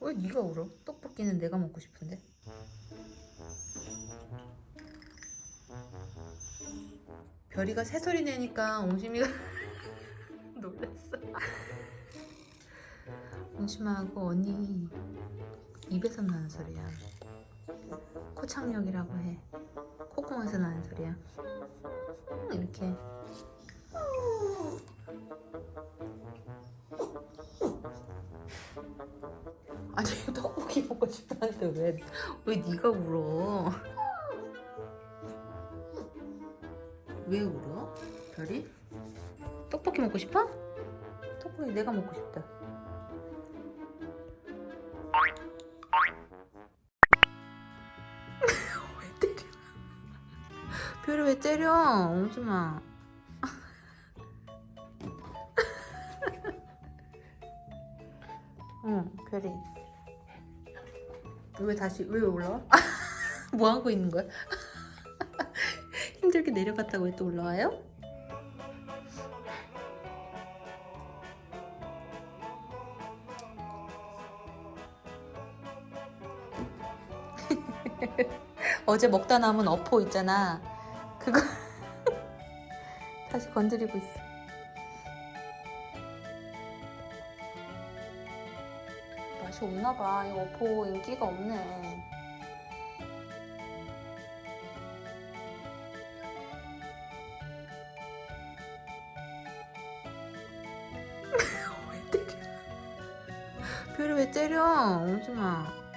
왜 네가 울어? 떡볶이는 내가 먹고 싶은데. 별이가 새소리 내니까 옹심이가 놀랐어. 옹심하고 언니 입에서 나는 소리야. 코창력이라고 해. 콧구멍에서 나는 소리야. 이렇게. 아니 떡볶이 먹고 싶다는데 왜 왜 네가 울어? 왜 울어? 별이? 떡볶이 먹고 싶어? 떡볶이 내가 먹고 싶다. 왜 때려? 별이 왜 때려? 옹심아. 응, 별이. 왜 다시 왜 올라와? 뭐 하고 있는 거야? 힘들게 내려갔다고 왜 또 올라와요? 어제 먹다 남은 어포 있잖아. 그거 다시 건드리고 있어. 맛이 없나 봐. 이 어포 인기가 없네. 별이 왜 때려? 오지마.